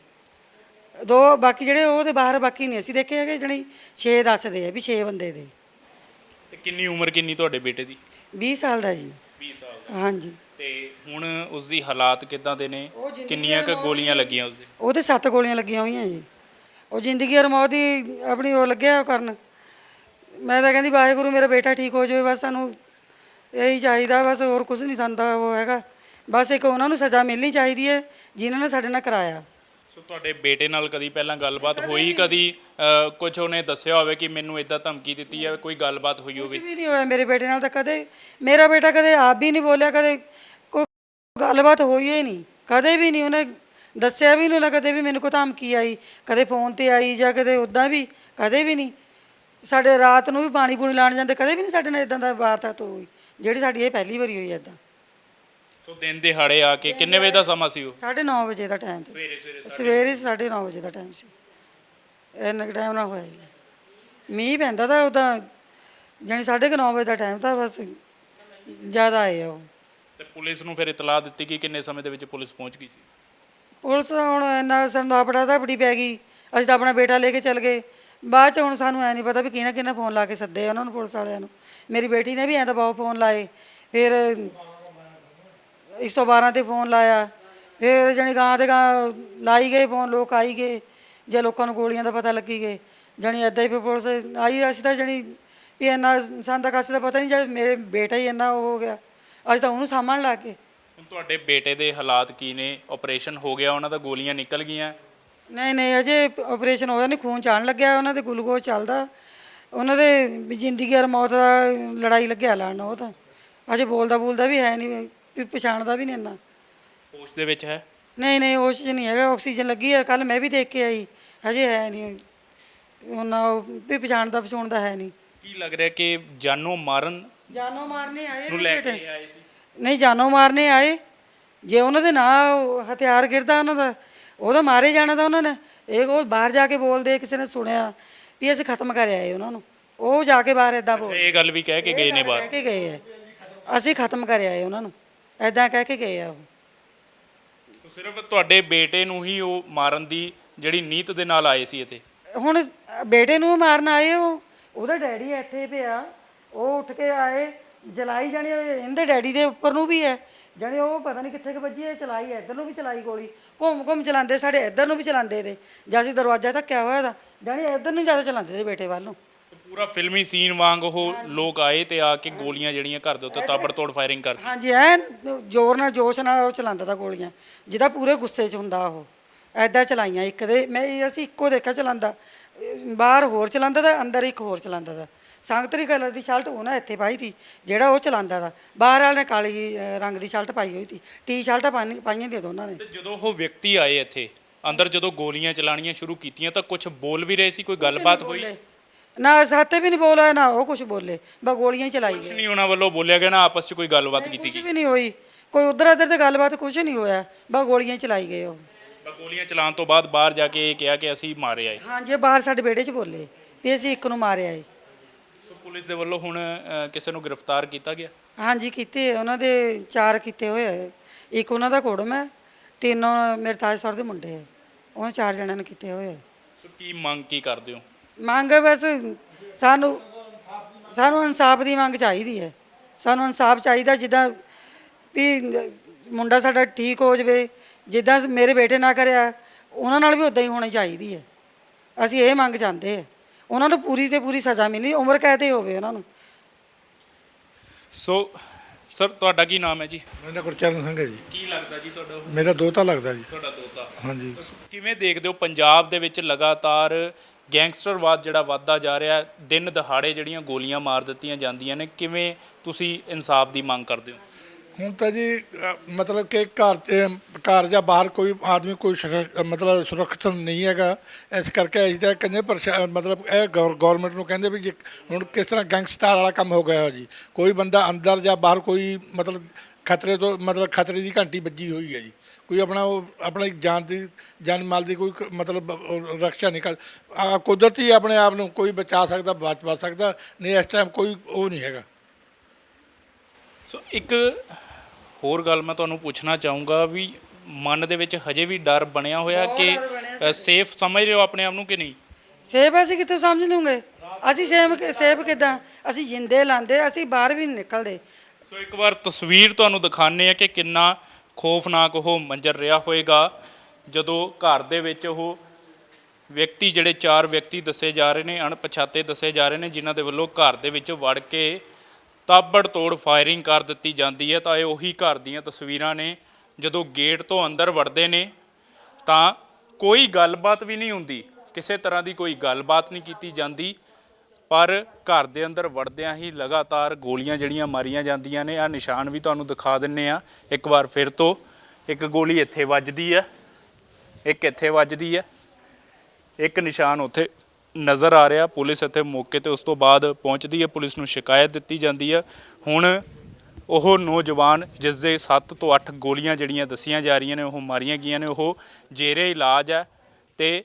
ਦੋ ਬਾਕੀ ਜਿਹੜੇ ਉਹ ਤੇ ਬਾਹਰ ਬਾਕੀ ਨਹੀਂ ਅਸੀਂ ਦੇਖੇ ਹੈਗੇ ਜਣੀ 6 ਦੱਸਦੇ ਆ ਵੀ 6 ਬੰਦੇ ਦੇ। ਤੇ ਕਿੰਨੀ ਉਮਰ ਕਿੰਨੀ ਤੁਹਾਡੇ ਬੇਟੇ ਦੀ? 20 ਸਾਲ ਦਾ ਜੀ। 20 ਸਾਲ ਦਾ। ਹਾਂਜੀ। ਤੇ ਹੁਣ ਉਸ ਦੀ ਹਾਲਾਤ ਕਿੱਦਾਂ ਦੇ ਨੇ? ਉਹ ਜ਼ਿੰਦਗੀ ਕਿੰਨੀਆਂ ਕੁ ਗੋਲੀਆਂ ਲੱਗੀਆਂ ਉਸਦੇ? ਉਹਦੇ ਸੱਤ ਗੋਲੀਆਂ ਲੱਗੀਆਂ ਹੋਈਆਂ ਜੀ। ਉਹ ਜ਼ਿੰਦਗੀ ਔਰ ਮੌਤ ਦੀ ਆਪਣੀ ਉਹ ਲੱਗਿਆ ਉਹ ਕਰਨ। ਮੈਂ ਤਾਂ ਕਹਿੰਦੀ ਵਾਹਿਗੁਰੂ ਮੇਰਾ ਬੇਟਾ ਠੀਕ ਹੋ ਜਾਵੇ ਬਸ ਸਾਨੂੰ ਇਹੀ ਚਾਹੀਦਾ ਬਸ ਹੋਰ ਕੁਝ ਨਹੀਂ ਸੰਦਾ ਉਹ ਹੈਗਾ। ਬਸ ਇੱਕ ਉਹਨਾਂ ਨੂੰ ਸਜ਼ਾ ਮਿਲਣੀ ਚਾਹੀਦੀ ਹੈ ਜਿਨ੍ਹਾਂ ਨੇ ਸਾਡੇ ਨਾਲ ਕਰਾਇਆ। ਸੋ ਤੁਹਾਡੇ ਬੇਟੇ ਨਾਲ ਕਦੀ ਪਹਿਲਾਂ ਗੱਲਬਾਤ ਹੋਈ ਕਦੀ? ਕੁਝ ਉਹਨੇ ਦੱਸਿਆ ਹੋਵੇ ਕਿ ਮੈਨੂੰ ਇਦਾਂ ਧਮਕੀ ਦਿੱਤੀ ਹੈ ਕੋਈ ਗੱਲਬਾਤ ਹੋਈ ਹੋਵੇ? ਕੁਝ ਵੀ ਨਹੀਂ ਹੋਇਆ ਮੇਰੇ ਬੇਟੇ ਨਾਲ ਤਾਂ ਕਦੇ। ਮੇਰਾ ਬੇਟਾ ਕਦੇ ਆਪ ਵੀ ਨਹੀਂ ਬੋਲਿਆ ਕਦੇ ਕੋਈ ਗੱਲਬਾਤ ਹੋਈ ਹੀ ਨਹੀਂ। ਕਦੇ ਵੀ ਨਹੀਂ ਉਹਨੇ ਦੱਸਿਆ ਵੀ ਨਹੀਂ ਉਹਨੇ ਕਦੇ ਵੀ ਮੈਨੂੰ ਕੋਈ ਧਮਕੀ ਆਈ ਕਦੇ ਫੋਨ ਤੇ ਆਈ ਜਾਂ ਕਦੇ ਉਦਾਂ ਵੀ ਕਦੇ ਵੀ ਨਹੀਂ। ਸਾਡੇ ਰਾਤ ਨੂੰ ਵੀ ਪਾਣੀ ਪੂਣੀ ਲਾਣ ਜਾਂਦੇ ਕਦੇ ਵੀ ਨਹੀਂ ਸਾਡੇ ਨਾਲ ਇਦਾਂ ਦਾ ਵਾਰਦਾਤ ਹੋਈ। ਜਿਹੜੀ ਸਾਡੀ ਇਹ ਪਹਿਲੀ ਵਾਰੀ ਹੋਈ ਇਦਾਂ ਸੋ ਦਿਨ ਦਿਹਾੜੇ ਆ ਕੇ ਕਿੰਨੇ ਵਜੇ ਦਾ ਸਮਾਂ ਸੀ ਉਹ? 9:30 ਵਜੇ ਦਾ ਟਾਈਮ ਸੀ। ਸਵੇਰੇ ਸਵੇਰੇ ਸਵੇਰੇ 9:30 ਵਜੇ ਦਾ ਟਾਈਮ ਸੀ। ਇੰਨਾ ਟਾਈਮ ਨਾ ਹੋਇਆ ਜੀ। ਮੀਂਹ ਪੈਂਦਾ ਤਾਂ ਉਹਦਾ ਜਾਣੀ 9:30 ਵਜੇ ਦਾ ਟਾਈਮ ਤਾਂ ਬਸ ਜ਼ਿਆਦਾ ਆਏ ਆ ਉਹ। ਤੇ ਪੁਲਿਸ ਨੂੰ ਫਿਰ ਇਤਲਾਹ ਦਿੱਤੀ ਕਿ ਕਿੰਨੇ ਸਮੇਂ ਦੇ ਵਿੱਚ ਪੁਲਿਸ ਪਹੁੰਚ ਗਈ ਸੀ? ਪੁਲਿਸ ਹੁਣ ਇੰਨਾ ਸਾਨੂੰ ਤਾਂ ਬੜੀ ਪੈ ਗਈ। ਅਸੀਂ ਤਾਂ ਆਪਣਾ ਬੇਟਾ ਲੈ ਕੇ ਚੱਲ ਗਏ। ਬਾਅਦ ਚ ਹੁਣ ਸਾਨੂੰ ਐ ਨਹੀਂ ਪਤਾ ਵੀ ਕਿਹਨਾਂ ਕਿਹਨਾਂ ਫੋਨ ਲਾ ਕੇ ਸੱਦੇ ਆ ਉਹਨਾਂ ਨੂੰ, ਪੁਲਿਸ ਵਾਲਿਆਂ ਨੂੰ। ਮੇਰੀ ਬੇਟੀ ਨੇ ਵੀ ਐਂ ਤਾਂ ਬਹੁਤ ਫੋਨ ਲਾਏ। ਫਿਰ 112 ਤੇ ਫੋਨ ਲਾਇਆ। ਫਿਰ ਜਾਣੀ ਗਾਂ ਤੇ ਗਾਂ ਲਾਈ ਗਏ ਫੋਨ ਲੋਕ ਆਈ ਗਏ। ਜੇ ਲੋਕਾਂ ਨੂੰ ਗੋਲੀਆਂ ਦਾ ਪਤਾ ਲੱਗੀ ਗਏ। ਜਾਣੀ ਐਦਾਂ ਹੀ ਫਿਰ ਪੁਲਿਸ ਆਈ, ਅਸੀਂ ਤਾਂ ਜਾਣੀ ਵੀ ਇੰਨਾ ਸਾਨੂੰ ਤਾਂ ਕਾਸੇ ਦਾ ਪਤਾ ਨਹੀਂ ਜਦ ਮੇਰੇ ਬੇਟਾ ਹੀ ਇੰਨਾ ਉਹ ਹੋ ਗਿਆ। ਅੱਜ ਤਾਂ ਉਹਨੂੰ ਸਾਂਭਣ ਲੱਗ ਗਏ। ਹੁਣ ਤੁਹਾਡੇ ਬੇਟੇ ਦੇ ਹਾਲਾਤ ਕੀ ਨੇ? ਆਪਰੇਸ਼ਨ ਹੋ ਗਿਆ, ਉਹਨਾਂ ਦਾ ਗੋਲੀਆਂ ਨਿਕਲ ਗਈਆਂ। ਨਹੀਂ ਨਹੀਂ ਅਜੇ ਆਪਰੇਸ਼ਨ ਹੋਇਆ ਨਹੀਂ ਖੂਨ ਚਾਣ ਲੱਗਿਆ ਉਹਨਾਂ ਦੇ ਗਲੂਕੋਜ਼ ਚੱਲਦਾ। ਉਹਨਾਂ ਦੇ ਵੀ ਜ਼ਿੰਦਗੀ ਔਰ ਮੌਤ ਦਾ ਲੜਾਈ ਲੱਗਿਆ ਲੜਨ ਉਹ ਤਾਂ। ਅਜੇ ਬੋਲਦਾ ਬੋਲਦਾ ਵੀ ਹੈ ਨਹੀਂ ਵੀ ਪਛਾਣਦਾ ਵੀ ਨਹੀਂ ਇੰਨਾ। ਹੋਸ਼ ਦੇ ਵਿੱਚ ਹੈ? ਨਹੀਂ ਨਹੀਂ ਉਸ 'ਚ ਨਹੀਂ ਹੈਗਾ ਆਕਸੀਜਨ ਲੱਗੀ ਹੈ। ਕੱਲ ਮੈਂ ਵੀ ਦੇਖ ਕੇ ਆਈ ਹਜੇ ਹੈ ਨਹੀਂ ਉਹਨਾਂ ਉਹ ਵੀ ਪਛਾਣਦਾ ਪਛਾਣਦਾ ਹੈ ਨਹੀਂ ਕੀ ਲੱਗ ਰਿਹਾ ਕਿ ਜਾਨੋਂ ਮਾਰਨ ਜਾਨੋਂ ਮਾਰਨੇ ਆਏ ਨੂੰ ਲੈ ਕੇ ਆਏ ਸੀ? ਨਹੀਂ ਜਾਨੋਂ ਮਾਰਨੇ ਆਏ। ਜੇ ਉਹਨਾਂ ਦੇ ਨਾਂ ਹਥਿਆਰ ਗਿਰਦਾ ਉਹਨਾਂ ਦਾ ਉਹਦਾ ਮਾਰੇ ਜਾਣਾ ਤਾਂ ਉਹਨਾਂ ਨੇ। ਇਹ ਉਹ ਬਾਹਰ ਜਾ ਕੇ ਬੋਲਦੇ ਕਿਸੇ ਨੇ ਸੁਣਿਆ ਵੀ ਅਸੀਂ ਖਤਮ ਕਰ ਆਏ ਉਹਨਾਂ ਨੂੰ। ਉਹ ਜਾ ਕੇ ਬਾਹਰ ਇਦਾਂ ਬੋਲ ਇਹ ਗੱਲ ਵੀ ਕਹਿ ਕੇ ਗਏ ਨੇ ਬਾਹਰ। ਕਹਿ ਕੇ ਗਏ ਹੈ ਅਸੀਂ ਖਤਮ ਕਰ ਆਏ ਉਹਨਾਂ ਨੂੰ। ਐਦਾਂ ਕਹਿ ਕੇ ਗਏ ਆ ਉਹ। ਸਿਰਫ ਤੁਹਾਡੇ ਬੇਟੇ ਨੂੰ ਹੀ ਉਹ ਮਾਰਨ ਦੀ ਜਿਹੜੀ ਨੀਤ ਦੇ ਨਾਲ ਆਏ ਸੀ ਇੱਥੇ? ਹੁਣ ਬੇਟੇ ਨੂੰ ਮਾਰਨ ਆਏ ਉਹ। ਉਹਦਾ ਡੈਡੀ ਇੱਥੇ ਪਿਆ। ਉਹ ਉੱਠ ਕੇ ਆਏ। ਜਲਾਈ ਜਾਣੀ ਇਹਦੇ ਡੈਡੀ ਦੇ ਉੱਪਰ ਨੂੰ ਵੀ ਹੈ। ਜਾਣੀ ਉਹ ਪਤਾ ਨਹੀਂ ਕਿੱਥੇ ਕੁ ਵੱਜੀ ਹੈ ਚਲਾਈ ਇੱਧਰ ਨੂੰ ਵੀ ਚਲਾਈ ਗੋਲੀ। ਘੁੰਮ ਘੁੰਮ ਚਲਾਉਂਦੇ ਸਾਡੇ ਇੱਧਰ ਨੂੰ ਵੀ ਚਲਾਉਂਦੇ ਤੇ। ਜਾਂ ਅਸੀਂ ਦਰਵਾਜ਼ਾ ਧੱਕਿਆ ਹੋਇਆ ਦਾ ਜਾਣੀ ਇੱਧਰ ਨੂੰ ਜ਼ਿਆਦਾ ਚਲਾਉਂਦੇ ਤੇ ਬੇਟੇ ਵੱਲ ਨੂੰ। ਪੂਰਾ ਫਿਲਮੀ ਸੀਨ ਵਾਂਗ ਉਹ ਲੋਕ ਆਏ ਤੇ ਆ ਕੇ ਗੋਲੀਆਂ ਜਿਹੜੀਆਂ ਘਰ ਦੇ ਉੱਤੇ ਤਾਬੜਤੋੜ ਫਾਇਰਿੰਗ ਕਰਤੀ। ਹਾਂਜੀ ਐ ਜ਼ੋਰ ਨਾਲ ਜੋਸ਼ ਨਾਲ ਉਹ ਚਲਾਉਂਦਾ ਤਾ ਗੋਲੀਆਂ। ਜਿਹਦਾ ਪੂਰੇ ਗੁੱਸੇ 'ਚ ਹੁੰਦਾ ਉਹ। ਐਦਾਂ ਚਲਾਈਆਂ ਇੱਕ ਦੇ। ਮੈਂ ਅਸੀਂ ਇੱਕੋ ਦੇਖਿਆ ਚਲਾਉਂਦਾ। ਬਾਹਰ ਹੋਰ ਚਲਾਉਂਦਾ ਤਾਂ ਅੰਦਰ ਇੱਕ ਹੋਰ ਚਲਾਉਂਦਾ ਤਾ। ਸੰਗਤਰੀ ਕਲਰ ਦੀ ਸ਼ਰਟ ਉਹ ਨਾ ਇੱਥੇ ਪਾਈ ਤੀ ਜਿਹੜਾ ਉਹ ਚਲਾਉਂਦਾ ਤਾ ਬਾਹਰ ਵਾਲੇ ਨੇ ਕਾਲੀ ਰੰਗ ਦੀ ਸ਼ਰਟ ਪਾਈ ਹੋਈ ਤੀ ਟੀ ਸ਼ਰਟਾਂ ਪਾਈਆਂ ਦੀਆਂ ਦੋਨਾਂ ਨੇ। ਤੇ ਜਦੋਂ ਉਹ ਵਿਅਕਤੀ ਆਏ ਇੱਥੇ ਅੰਦਰ ਜਦੋਂ ਗੋਲੀਆਂ ਚਲਾਣੀਆਂ ਸ਼ੁਰੂ ਕੀਤੀਆਂ ਤਾਂ ਕੁਝ ਬੋਲ ਵੀ ਰਹੇ ਸੀ? ਕੋਈ ਗੱਲਬਾਤ ਹੋਈ? ਬੋਲੇ। ਨਾ ਸਾਤੇ ਵੀ ਨਹੀਂ ਬੋਲਿਆ ਨਾ ਉਹ ਕੁਝ ਬੋਲੇ। ਬਸ ਗੋਲੀਆਂ ਹੀ ਚਲਾਈ ਕੁਝ ਗਏ। ਨਹੀਂ ਉਹਨਾਂ ਵੱਲੋਂ ਬੋਲਿਆ ਗਿਆ ਨਾ ਆਪਸ 'ਚ ਕੋਈ ਗੱਲਬਾਤ ਕੀਤੀ ਕੁਝ ਵੀ ਨਹੀਂ ਹੋਈ। ਕੋਈ ਉਧਰ ਉਧਰ ਤੇ ਗੱਲਬਾਤ ਕੁਝ ਨਹੀਂ ਹੋਇਆ। ਬਸ ਗੋਲੀਆਂ ਹੀ ਚਲਾਈ ਗਏ ਉਹ। ਬਸ ਗੋਲੀਆਂ ਚਲਾਉਣ ਤੋਂ ਬਾਅਦ ਬਾਹਰ ਜਾ ਕੇ ਇਹ ਕਿਹਾ ਕਿ ਅਸੀਂ ਮਾਰੇ ਆਏ। ਹਾਂਜੀ ਇਹ ਬਾਹਰ ਸਾਡੇ ਵਿਹੜੇ 'ਚ ਬੋਲੇ ਵੀ ਅਸੀਂ ਇੱਕ ਨੂੰ ਮਾਰਿਆ ਏ। ਸੋ ਪੁਲਿਸ ਦੇ ਵੱਲੋਂ ਹੁਣ ਅ, ਕਿਸੇ ਨੂੰ ਗ੍ਰਿਫਤਾਰ ਕੀਤਾ ਗਿਆ? ਹਾਂਜੀ ਕੀਤੇ ਉਹਨਾਂ ਦੇ ਚਾਰ ਕੀਤੇ ਹੋਏ ਆ ਇੱਕ ਉਹਨਾਂ ਦਾ ਕੋੜਮ ਹੈ ਤਿੰਨ ਮੇਰੇ ਤਾਜ ਸਰ ਦੇ ਮੁੰਡੇ ਹੈ ਉਹ ਚਾਰ ਜਣਿਆਂ ਨੇ ਕੀਤੇ ਹੋਏ ਆ। ਸੋ ਕੀ ਮੰਗ ਕੀ ਕਰਦੇ ਹੋ? ਮੰਗ ਬਸ ਸਾਨੂੰ ਸਾਨੂੰ ਇਨਸਾਫ ਦੀ ਮੰਗ ਚਾਹੀਦੀ ਹੈ। ਸਾਨੂੰ ਇਨਸਾਫ ਚਾਹੀਦਾ ਜਿੱਦਾਂ ਵੀ ਮੁੰਡਾ ਸਾਡਾ ਠੀਕ ਹੋ ਜਾਵੇ ਜਿੱਦਾਂ ਮੇਰੇ ਬੇਟੇ ਨਾਲ ਕਰਿਆ ਉਹਨਾਂ ਨਾਲ ਵੀ ਉਦਾਂ ਹੀ ਹੋਣੀ ਚਾਹੀਦੀ ਹੈ। ਅਸੀਂ ਇਹ ਮੰਗ ਚਾਹੁੰਦੇ ਹਾਂ। ਉਹਨਾਂ ਨੂੰ ਪੂਰੀ ਤੇ ਪੂਰੀ ਸਜ਼ਾ ਮਿਲੀ ਉਮਰ ਕੈਦ ਹੀ ਹੋਵੇ ਉਹਨਾਂ ਨੂੰ। ਸੋ ਸਰ ਤੁਹਾਡਾ ਕੀ ਨਾਮ ਹੈ ਜੀ? ਮੇਰਾ ਗੁਰਚਰਨ ਸਿੰਘ ਹੈ ਜੀ। ਕੀ ਲੱਗਦਾ ਜੀ ਤੁਹਾਡਾ ਉਹ? ਮੇਰਾ ਦੋਤਾ ਲੱਗਦਾ ਜੀ। ਤੁਹਾਡਾ ਦੋਤਾ। ਹਾਂਜੀ। ਕਿਵੇਂ ਦੇਖਦੇ ਹੋ ਪੰਜਾਬ ਦੇ ਵਿੱਚ ਲਗਾਤਾਰ ਗੈਂਗਸਟਰਵਾਦ ਜਿਹੜਾ ਵੱਧਦਾ ਜਾ ਰਿਹਾ ਹੈ? ਦਿਨ ਦਹਾੜੇ ਜਿਹੜੀਆਂ ਗੋਲੀਆਂ ਮਾਰ ਦਿੱਤੀਆਂ ਜਾਂਦੀਆਂ ਨੇ ਕਿਵੇਂ ਤੁਸੀਂ ਇਨਸਾਫ ਦੀ ਮੰਗ ਕਰਦੇ ਹੋ? ਹੁਣ ਤਾਂ ਜੀ ਅ, ਮਤਲਬ ਕਿ ਘਰ ਤੇ ਘਰ ਜਾਂ ਬਾਹਰ ਕੋਈ ਆਦਮੀ ਕੋਈ ਸੁਰ- ਮਤਲਬ ਸੁਰੱਖਿਅਤ ਨਹੀਂ ਹੈਗਾ। ਇਸ ਕਰਕੇ ਅਸੀਂ ਤਾਂ ਕਹਿੰਦੇ ਪ੍ਰਸ਼ਾ- ਮਤਲਬ ਇਹ ਗਵਰਨਮੈਂਟ ਨੂੰ ਕਹਿੰਦੇ ਵੀ ਜੇ ਹੁਣ ਕਿਸ ਤਰ੍ਹਾਂ ਗੈਂਗਸਟਰ ਵਾਲਾ ਕੰਮ ਹੋ ਗਿਆ ਜੀ। ਕੋਈ ਬੰਦਾ ਅੰਦਰ ਜਾਂ ਬਾਹਰ ਕੋਈ ਮਤਲਬ ਖਤਰੇ ਤੋਂ ਮਤਲਬ ਖਤਰੇ ਦੀ ਘੰਟੀ ਵੱਜੀ ਹੋਈ ਹੈ ਜੀ। ਕੋਈ ਆਪਣਾ ਉਹ ਆਪਣੀ ਜਾਨ ਦੀ ਜਾਨ ਮਾਲ ਦੀ ਕੋਈ ਕ- ਮਤਲਬ ਉਹ ਰੱਖਿਆ ਨਹੀਂ ਕਰ ਆ, ਕੁਦਰਤੀ ਆਪਣੇ ਆਪ ਨੂੰ ਕੋਈ ਬਚਾ ਸਕਦਾ ਬਚ ਬਚ ਸਕਦਾ। ਨਹੀਂ ਇਸ ਟਾਈਮ ਕੋਈ ਉਹ ਨਹੀਂ ਹੈਗਾ। ਸੋ ਇੱਕ ਹੋਰ ਗੱਲ ਮੈਂ ਤੁਹਾਨੂੰ ਪੁੱਛਣਾ ਚਾਹੂੰਗਾ ਵੀ ਮਨ ਦੇ ਵਿੱਚ ਹਜੇ ਵੀ ਡਰ ਬਣਿਆ ਹੋਇਆ ਕਿ ਸੇਫ ਸਮਝ ਰਹੇ ਹੋ ਆਪਣੇ ਆਪ ਨੂੰ ਕਿ ਨਹੀਂ? ਸੇਬ ਅਸੀਂ ਕਿੱਥੋਂ ਸਮਝ ਲੂਗੇ? ਅਸੀਂ ਸੇਬ ਸੇਬ ਕਿਦਾਂ? ਅਸੀਂ ਜਿੰਦੇ ਲਾਂਦੇ ਅਸੀਂ ਬਾਹਰ ਵੀ ਨਹੀਂ ਨਿਕਲਦੇ। ਸੋ ਇੱਕ ਵਾਰ ਤਸਵੀਰ ਤੁਹਾਨੂੰ ਦਿਖਾਣੇ ਆ ਕਿ ਕਿੰਨਾ ਖੌਫਨਾਕ ਉਹ ਮੰਜ਼ਰ ਰਿਹਾ ਹੋਵੇਗਾ। ਜਦੋਂ ਘਰ ਦੇ ਵਿੱਚ ਉਹ ਵਿਅਕਤੀ ਜਿਹੜੇ ਚਾਰ ਵਿਅਕਤੀ ਦੱਸੇ ਜਾ ਰਹੇ ਨੇ ਅਣਪਛਾਤੇ ਦੱਸੇ ਜਾ ਰਹੇ ਨੇ ਜਿਨ੍ਹਾਂ ਦੇ ਵੱਲੋਂ ਘਰ ਦੇ ਵਿੱਚ ਵੜ ਕੇ ਤਾਬੜ ਤੋੜ ਫਾਇਰਿੰਗ ਕਰ ਦਿੱਤੀ ਜਾਂਦੀ ਹੈ, ਤਾਂ ਇਹ ਉਹੀ ਘਰ ਦੀਆਂ ਤਸਵੀਰਾਂ ਨੇ, ਜਦੋਂ ਗੇਟ ਤੋਂ ਅੰਦਰ ਵੜਦੇ ਨੇ, ਤਾਂ ਕੋਈ ਗੱਲਬਾਤ ਵੀ ਨਹੀਂ ਹੁੰਦੀ, ਕਿਸੇ ਤਰ੍ਹਾਂ ਦੀ ਕੋਈ ਗੱਲਬਾਤ ਨਹੀਂ ਕੀਤੀ ਜਾਂਦੀ, ਪਰ ਘਰ ਦੇ ਅੰਦਰ ਵੜਦਿਆਂ ਹੀ ਲਗਾਤਾਰ ਗੋਲੀਆਂ ਜਿਹੜੀਆਂ ਮਾਰੀਆਂ ਜਾਂਦੀਆਂ ਨੇ ਆ ਨਿਸ਼ਾਨ ਵੀ ਤੁਹਾਨੂੰ ਦਿਖਾ ਦਿੰਨੇ ਆ, ਇੱਕ ਵਾਰ ਫਿਰ ਤੋਂ, ਇੱਕ ਗੋਲੀ ਇੱਥੇ ਵੱਜਦੀ ਹੈ, ਇੱਕ ਇੱਥੇ ਵੱਜਦੀ ਹੈ, ਇੱਕ ਨਿਸ਼ਾਨ ਉੱਥੇ ਨਜ਼ਰ ਆ ਰਿਹਾ, ਪੁਲਿਸ ਇੱਥੇ ਮੌਕੇ ਤੇ ਉਸ ਤੋਂ ਬਾਅਦ ਪਹੁੰਚਦੀ ਹੈ, ਪੁਲਿਸ ਨੂੰ ਸ਼ਿਕਾਇਤ ਦਿੱਤੀ ਜਾਂਦੀ ਹੈ। ਹੁਣ ਉਹ ਨੌਜਵਾਨ ਜਿਸ ਦੇ 7 ਤੋਂ 8 ਗੋਲੀਆਂ ਜਿਹੜੀਆਂ ਦੱਸੀਆਂ ਜਾ ਰਹੀਆਂ ਨੇ, ਉਹ ਮਾਰੀਆਂ ਗਈਆਂ ਨੇ, ਉਹ ਜੇਰੇ ਇਲਾਜ ਹੈ ਤੇ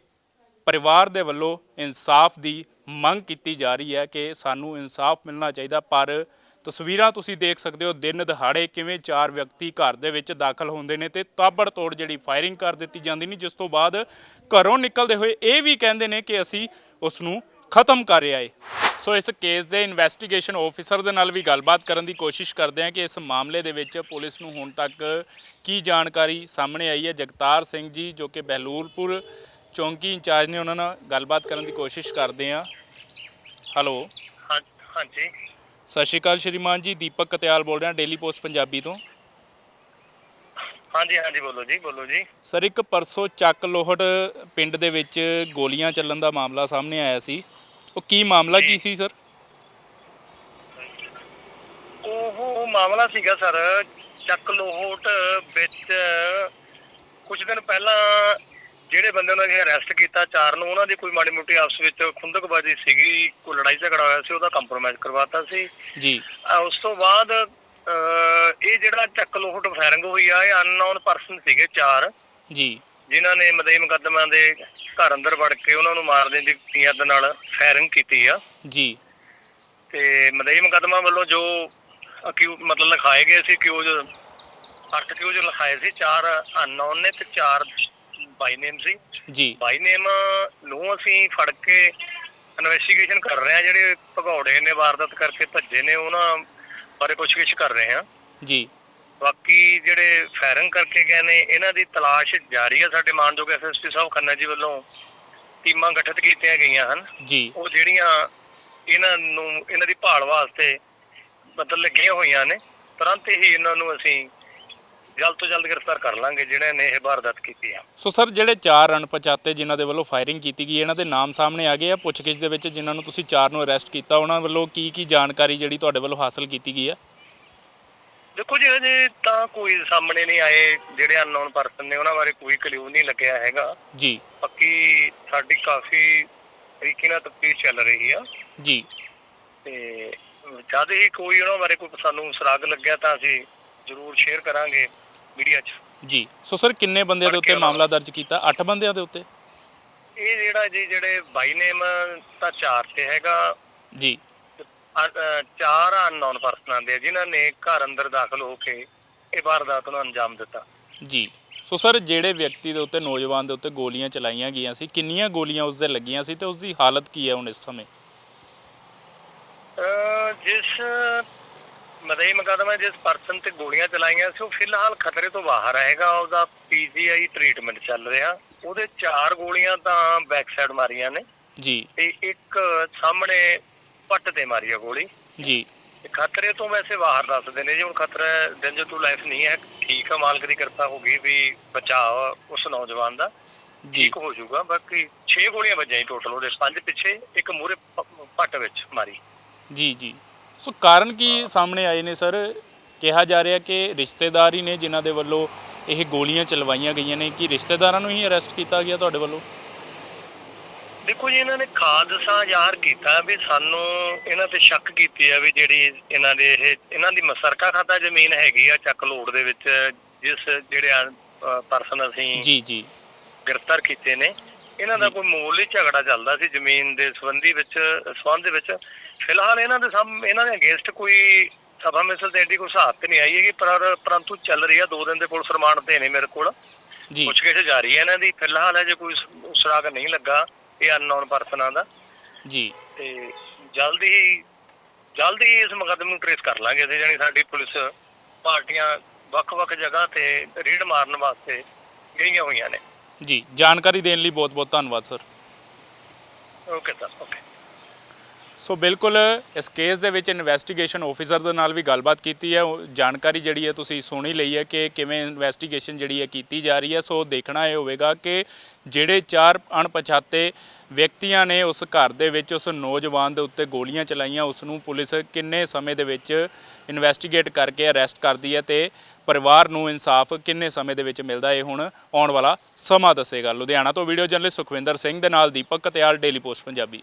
ਪਰਿਵਾਰ ਦੇ ਵੱਲੋਂ ਇਨਸਾਫ ਦੀ ਮੰਗ ਕੀਤੀ ਜਾ ਰਹੀ ਹੈ ਕਿ ਸਾਨੂੰ ਇਨਸਾਫ ਮਿਲਣਾ ਚਾਹੀਦਾ, ਪਰ ਤਸਵੀਰਾਂ ਤੁਸੀਂ ਦੇਖ ਸਕਦੇ ਹੋ, ਦਿਨ ਦਿਹਾੜੇ ਕਿਵੇਂ ਚਾਰ ਵਿਅਕਤੀ ਘਰ ਦੇ ਵਿੱਚ ਦਾਖਲ ਹੁੰਦੇ ਨੇ ਤੇ ਤਾਬੜਤੋੜ ਜਿਹੜੀ ਫਾਇਰਿੰਗ ਕਰ ਦਿੱਤੀ ਜਾਂਦੀ ਨਹੀਂ, ਜਿਸ ਤੋਂ ਬਾਅਦ ਘਰੋਂ ਨਿਕਲਦੇ ਹੋਏ ਇਹ ਵੀ ਕਹਿੰਦੇ ਨੇ ਕਿ ਅਸੀਂ ਉਸ ਨੂੰ ਖਤਮ ਕਰ ਰਿਹਾ ਏ। ਸੋ ਇਸ ਕੇਸ ਦੇ ਇਨਵੈਸਟੀਗੇਸ਼ਨ ਆਫੀਸਰ ਦੇ ਨਾਲ ਵੀ ਗੱਲਬਾਤ ਕਰਨ ਦੀ ਕੋਸ਼ਿਸ਼ ਕਰਦੇ ਹਾਂ ਕਿ ਇਸ ਮਾਮਲੇ ਦੇ ਵਿੱਚ ਪੁਲਿਸ ਨੂੰ ਹੁਣ ਤੱਕ ਕੀ ਜਾਣਕਾਰੀ ਸਾਹਮਣੇ ਆਈ ਹੈ। ਜਗਤਾਰ ਸਿੰਘ ਜੀ ਜੋ ਕਿ ਬਹਿਲੂਲਪੁਰ ਚੌਂਕੀ ਇੰਚਾਰਜ ਨੇ ਉਹਨਾਂ ਨਾਲ ਗੱਲਬਾਤ ਕਰਨ ਦੀ ਕੋਸ਼ਿਸ਼ ਕਰਦੇ ਹਾਂ। ਹੈਲੋ। ਹਾਂ- ਹਾਂਜੀ। ਸਤਿ ਸ਼੍ਰੀ ਅਕਾਲ ਸ਼੍ਰੀਮਾਨ ਜੀ ਦੀਪਕ ਕਤਿਆਲ ਬੋਲ ਰਿਹਾ ਡੇਲੀ ਪੋਸਟ ਪੰਜਾਬੀ ਤੋਂ। ਹਾਂਜੀ ਹਾਂਜੀ ਬੋਲੋ ਜੀ ਬੋਲੋ ਜੀ। ਸਰ ਇੱਕ ਪਰਸੋਂ ਚੱਕ ਲੋਹੜ ਪਿੰਡ ਦੇ ਵਿੱਚ ਗੋਲੀਆਂ ਚੱਲਣ ਦਾ ਮਾਮਲਾ ਸਾਹਮਣੇ ਆਇਆ ਸੀ। ਉਹ ਕੀ ਮਾਮਲਾ ਕੀ ਸੀ ਸਰ? ਉਹ ਮਾਮਲਾ ਸੀਗਾ ਸਰ ਚੱਕ ਲੋਹੋਟ ਵਿੱਚ ਕੁਝ ਦਿਨ ਪਹਿਲਾਂ ਜਿਹੜੇ ਬੰਦੇ ਉਹਨਾਂ ਨੇ ਅਰੈਸਟ ਕੀਤਾ ਚਾਰ ਨੂੰ ਉਹਨਾਂ ਦੀ ਕੋਈ ਮਾੜੀ ਮੋਟੀ ਆਪਸ ਵਿੱਚ ਖੁੰਦਕਬਾਜ਼ੀ ਸੀਗੀ ਕੋਈ ਲੜਾਈ ਝਗੜਾ ਹੋਇਆ ਸੀ ਉਹਦਾ ਕੰਪਰੋਮਾਈਜ਼ ਕਰਵਾਤਾ ਸੀ। ਜੀ। ਉਸ ਤੋਂ ਬਾਅਦ ਇਹ ਜਿਹੜਾ ਚੱਕ ਲੋਹਟ ਫਾਇਰਿੰਗ ਹੋਈ ਆ ਇਹ ਅਨਨੋਨ ਪਰਸਨ ਸੀਗੇ ਚਾਰ। ਜੀ। ਜਿਨ੍ਹਾਂ ਨੇ ਮਦਈ ਮੁਕੱਦਮਾ ਦੇ ਘਰ ਅੰਦਰ ਵੜ ਕੇ ਉਹਨਾਂ ਨੂੰ ਮਾਰ ਦੇਣ ਦੀ ਨੀਅਤ ਨਾਲ ਫਾਇਰਿੰਗ ਕੀਤੀ ਆ। ਜੀ। ਤੇ ਮਦਈ ਮੁਕੱਦਮਾ ਵੱਲੋਂ ਜੋ ਅਕਿਊ ਮਤਲਬ ਲਿਖਾਏ ਗਏ ਸੀ ਕਿ ਉਹ ਜੋ ਅੱਠ ਕਿਉਂ ਜੋ ਲਿਖਾਏ ਸੀ ਚਾਰ ਅਨਨੋਨ ਨੇ ਤੇ ਚਾਰ ਬਾਈ ਨੇਮ ਸੀ। ਜੀ। ਬਾਈ ਨੇਮ ਨੂੰ ਅਸੀਂ ਫੜ ਕੇ ਇਨਵੈਸਟੀਗੇਸ਼ਨ ਕਰ ਰਹੇ ਹਾਂ ਜਿਹੜੇ ਭਗੌੜੇ ਨੇ ਵਾਰਦਾਤ ਕਰਕੇ ਭੱਜੇ ਨੇ ਉਹਨਾਂ ਬਾਰੇ ਪੁੱਛਗਿੱਛ ਕਰ ਰਹੇ ਹਾਂ। ਜੀ। ਬਾਕੀ ਜਿਹੜੇ ਫਾਇਰਿੰਗ ਕਰਕੇ ਗਏ ਨੇ ਇਹਨਾਂ ਦੀ ਤਲਾਸ਼ ਜਾਰੀ ਹੈ ਸਾਡੇ ਮਾਨਯੋਗ ਐਸਐਸਪੀ ਸਾਹਿਬ ਖੰਨਾ ਜੀ ਵੱਲੋਂ। ਟੀਮਾਂ ਗਠਿਤ ਕੀਤੀਆਂ ਗਈਆਂ ਹਨ। ਜੀ। ਉਹ ਜਿਹੜੀਆਂ ਇਹਨਾਂ ਨੂੰ ਇਹਨਾਂ ਦੀ ਭਾਲ ਵਾਸਤੇ ਮਤਲਬ ਲੱਗੀਆਂ ਹੋਈਆਂ ਨੇ ਤੁਰੰਤ ਹੀ ਇਹਨਾਂ ਨੂੰ ਅਸੀਂ ਜਲਦ ਤੋਂ ਜਲਦ ਗ੍ਰਿਫਤਾਰ ਕਰ ਲਾਂਗੇ ਜਿਹੜੇ ਨੇ ਇਹ ਵਾਰਦਾਤ ਕੀਤੀ ਆ। ਸੋ ਸਰ ਜਿਹੜੇ ਚਾਰ ਅਣਪਛਾਤੇ ਜਿਨ੍ਹਾਂ ਦੇ ਵੱਲੋਂ ਫਾਇਰਿੰਗ ਕੀਤੀ ਗਈ ਇਹਨਾਂ ਦੇ ਨਾਮ ਸਾਹਮਣੇ ਆ ਗਏ ਆ। ਪੁੱਛਗਿੱਛ ਦੇ ਵਿੱਚ ਜਿਨ੍ਹਾਂ ਨੂੰ ਤੁਸੀਂ ਚਾਰ ਨੂੰ ਅਰੈਸਟ ਕੀਤਾ ਉਹਨਾਂ ਵੱਲੋਂ ਕੀ ਕੀ ਜਾਣਕਾਰੀ ਜਿਹੜੀ ਤੁਹਾਡੇ ਵੱਲੋਂ ਹਾਸਲ ਕੀਤੀ ਗਈ ਆ? ਦੇਖੋ ਜੀ ਹਜੇ ਤਾਂ ਕੋਈ ਸਾਹਮਣੇ ਨਹੀਂ ਆਏ ਜਿਹੜੇ ਅਨਨੋਨ ਪਰਸਨ ਨੇ ਉਹਨਾਂ ਬਾਰੇ ਕੋਈ ਕਲੂ ਨਹੀਂ ਲੱਗਿਆ ਹੈਗਾ। ਜੀ। ਬਾਕੀ ਸਾਡੀ ਕਾਫੀ ਤਰੀਕੇ ਨਾਲ ਤਫਤੀਸ਼ ਚੱਲ ਰਹੀ ਆ। ਜੀ। ਤੇ ਜਦ ਹੀ ਕੋਈ ਉਹਨਾਂ ਬਾਰੇ ਕੋਈ ਸਾਨੂੰ ਸੁਰਾਗ ਲੱਗਿਆ ਤਾਂ ਅਸੀਂ ਜ਼ਰੂਰ ਸ਼ੇਅਰ ਕਰਾਂਗੇ ਮੀਡੀਆ 'ਚ। ਜੀ ਸੋ ਸਰ ਕਿੰਨੇ ਬੰਦਿਆਂ ਦੇ ਉੱਤੇ ਮਾਮਲਾ ਦਰਜ ਕੀਤਾ? 8 ਬੰਦਿਆਂ ਦੇ ਉੱਤੇ? ਇਹ ਜਿਹੜਾ ਜੀ ਜਿਹੜੇ ਬਾਈ ਨੇਮ ਤਾਂ ਚਾਰ ਤੇ ਹੈਗਾ। ਜੀ। ਚਾਰ ਅਨਨੋਨ ਪਰਸਨਾਂ ਦੇ ਜਿਨ੍ਹਾਂ ਨੇ ਘਰ ਅੰਦਰ ਦਾਖਲ ਹੋ ਕੇ ਇਹ ਵਾਰਦਾਤ ਨੂੰ ਅੰਜਾਮ ਦਿੱਤਾ। ਜੀ। ਸੋ ਸਰ ਜਿਹੜੇ ਵਿਅਕਤੀ ਦੇ ਉੱਤੇ ਨੌਜਵਾਨ ਦੇ ਉੱਤੇ ਗੋਲੀਆਂ ਚਲਾਈਆਂ ਗਈਆਂ ਸੀ ਕਿੰਨੀਆਂ ਗੋਲੀਆਂ ਉਸ ਦੇ ਲੱਗੀਆਂ ਸੀ ਤੇ ਉਸ ਦੀ ਹਾਲਤ ਕੀ ਹੈ ਹੁਣ ਇਸ ਸਮੇਂ? ਅ, ਜਿਸ ਮਦਈ ਮੁਕੱਦਮਾ ਜਿਸ ਪਰਸਨ ਤੇ ਗੋਲੀਆਂ ਚਲਾਈਆਂ ਸੀ ਉਹ ਫਿਲਹਾਲ ਖਤਰੇ ਤੋਂ ਬਾਹਰ ਹੈਗਾ ਉਹਦਾ ਪੀਜੀਆਈ ਟ੍ਰੀਟਮੈਂਟ ਚੱਲ ਰਿਹਾ। ਉਹਦੇ ਚਾਰ ਗੋਲੀਆਂ ਤਾਂ ਬੈਕ ਸਾਈਡ ਮਾਰੀਆਂ ਨੇ। ਜੀ। ਤੇ ਇੱਕ ਸਾਹਮਣੇ ਪੱਟ ਤੇ ਮਾਰੀ ਆ ਗੋਲੀ। ਜੀ। ਖਤਰੇ ਤੋਂ ਵੈਸੇ ਬਾਹਰ ਦੱਸਦੇ ਨੇ ਜੀ ਹੁਣ ਖਤਰਾ ਡੇਂਜਰ ਟੂ ਲਾਈਫ ਨਹੀਂ ਹੈ ਠੀਕ ਆ ਮਾਲਕ ਦੀ ਕਿਰਪਾ ਹੋ ਗਈ ਵੀ ਬਚਾਅ ਉਸ ਨੌਜਵਾਨ ਦਾ। ਠੀਕ ਹੋ ਜਾਊਗਾ ਬਾਕੀ 6 ਗੋਲੀਆਂ ਵੱਜੀਆਂ ਟੋਟਲ ਉਹਦੇ ਪੰਜ ਪਿੱਛੇ ਇੱਕ ਮੂਰੇ ਪੱਟ ਵਿੱਚ ਮਾਰੀ। ਜੀ ਜੀ। ਸੋ ਕਾਰਨ ਕੀ ਸਾਹਮਣੇ ਆਏ ਨੇ ਸਰ? ਕਿਹਾ ਜਾ ਰਿਹਾ ਕਿ ਰਿਸ਼ਤੇਦਾਰ ਹੀ ਨੇ ਜਿਨ੍ਹਾਂ ਦੇ ਵੱਲੋਂ ਇਹ ਗੋਲੀਆਂ ਚਲਵਾਈਆਂ ਗਈਆਂ ਨੇ। ਕਿ ਰਿਸ਼ਤੇਦਾਰਾਂ ਨੂੰ ਹੀ ਅਰੈਸਟ ਕੀਤਾ ਗਿਆ ਤੁਹਾਡੇ ਵੱਲੋਂ? ਦੇਖੋ ਜੀ ਇਹਨਾਂ ਨੇ ਖਾਦਸਾ ਜ਼ਾਹਰ ਕੀਤਾ ਵੀ ਸਾਨੂੰ ਇਹਨਾਂ ਤੇ ਸ਼ੱਕ ਕੀਤੀ ਆ ਵੀ ਜਿਹੜੀ ਇਹਨਾਂ ਦੇ ਇਹ ਇਹਨਾਂ ਦੀ ਮਸਰਕਾ ਖਾਤਾ ਜ਼ਮੀਨ ਹੈਗੀ ਆ ਚੱਕ ਲੋੜ ਦੇ ਵਿੱਚ ਜਿਸ ਜਿਹੜੇ ਪਰਸਨ ਅਸੀਂ ਜੀ ਜੀ। ਗ੍ਰਿਫਤਾਰ ਕੀਤੇ ਨੇ। ਇਹਨਾਂ ਦਾ ਕੋਈ ਮੂਲ ਹੀ ਝਗੜਾ ਚੱਲਦਾ ਸੀ ਜ਼ਮੀਨ ਦੇ ਸੰਬੰਧੀ ਵਿੱਚ ਸੰਬੰਧ ਦੇ ਵਿੱਚ। ਫਿਲਹਾਲ ਇਹਨਾਂ ਦੇ ਸਾਹਮ ਇਹਨਾਂ ਦੇ ਅਗੇਂਸਟ ਕੋਈ ਸਭਾ ਮਿਸਲ ਤੇ ਐਡੀ ਕੋਈ ਹਿਸਾਬ ਤੇ ਨਹੀਂ ਆਈ ਹੈਗੀ ਪਰ ਪਰੰਤੂ ਚੱਲ ਰਹੀ ਆ ਦੋ ਦਿਨ ਦੇ ਪੁਲਿਸ ਰਿਮਾਂਡ ਤੇ ਨੇ ਮੇਰੇ ਕੋਲ। ਜੀ। ਪੁੱਛਗਿੱਛ ਜਾਰੀ ਹੈ ਇਹਨਾਂ ਦੀ। ਫਿਲਹਾਲ ਅਜੇ ਕੋਈ ਸ- ਸੁਰਾਗ ਨਹੀਂ ਲੱਗਾ ਇਹ ਅਨਨੋਨ ਪਰਸਨਾਂ ਦਾ। ਜੀ। ਤੇ ਜਲਦੀ ਹੀ ਜਲਦੀ ਹੀ ਇਸ ਮੁਕੱਦਮੇ ਨੂੰ ਟ੍ਰੇਸ ਕਰ ਲਾਂਗੇ ਅਸੀਂ ਜਾਨੀ ਸਾਡੀ ਪੁਲਿਸ ਪਾਰਟੀਆਂ ਵੱਖ-ਵੱਖ ਜਗ੍ਹਾ ਤੇ ਰੀਡ ਮਾਰਨ ਵਾਸਤੇ ਗਈਆਂ ਹੋਈਆਂ ਨੇ। ਜੀ ਜਾਣਕਾਰੀ ਦੇਣ ਲਈ ਬਹੁਤ ਬਹੁਤ ਧੰਨਵਾਦ sir. Okay sir okay so ਬਿਲਕੁਲ ਇਸ ਕੇਸ ਦੇ ਵਿੱਚ ਇਨਵੈਸਟੀਗੇਸ਼ਨ ਆਫੀਸਰ ਦੇ ਨਾਲ ਵੀ ਗੱਲਬਾਤ ਕੀਤੀ ਹੈ। ਉਹ ਜਾਣਕਾਰੀ ਜਿਹੜੀ ਹੈ ਤੁਸੀਂ ਸੁਣੀ ਲਈ ਹੈ ਕਿ ਕਿਵੇਂ ਇਨਵੈਸਟੀਗੇਸ਼ਨ ਜਿਹੜੀ ਹੈ ਕੀਤੀ ਜਾ ਰਹੀ ਹੈ। ਸੋ ਦੇਖਣਾ ਇਹ ਹੋਵੇਗਾ ਕਿ ਜਿਹੜੇ ਚਾਰ ਅਣਪਛਾਤੇ ਵਿਅਕਤੀਆਂ ਨੇ ਉਸ ਘਰ ਦੇ ਵਿੱਚ ਉਸ ਨੌਜਵਾਨ ਦੇ ਉੱਤੇ ਗੋਲੀਆਂ ਚਲਾਈਆਂ ਉਸ ਨੂੰ ਪੁਲਿਸ ਕਿੰਨੇ ਸਮੇਂ ਦੇ ਵਿੱਚ ਇਨਵੈਸਟੀਗੇਟ ਕਰਕੇ ਅਰੈਸਟ ਕਰਦੀ ਹੈ ਤੇ ਪਰਿਵਾਰ ਨੂੰ ਇਨਸਾਫ ਕਿੰਨੇ ਸਮੇਂ ਦੇ ਵਿੱਚ ਮਿਲਦਾ ਇਹ ਹੁਣ ਆਉਣ ਵਾਲਾ ਸਮਾਂ ਦੱਸੇਗਾ। ਲੁਧਿਆਣਾ ਤੋਂ ਵੀਡੀਓ ਜਰਨਲਿਸਟ ਸੁਖਵਿੰਦਰ ਸਿੰਘ ਦੇ ਨਾਲ ਦੀਪਕ ਕਤਿਆਲ, ਡੇਲੀ ਪੋਸਟ, ਪੰਜਾਬੀ।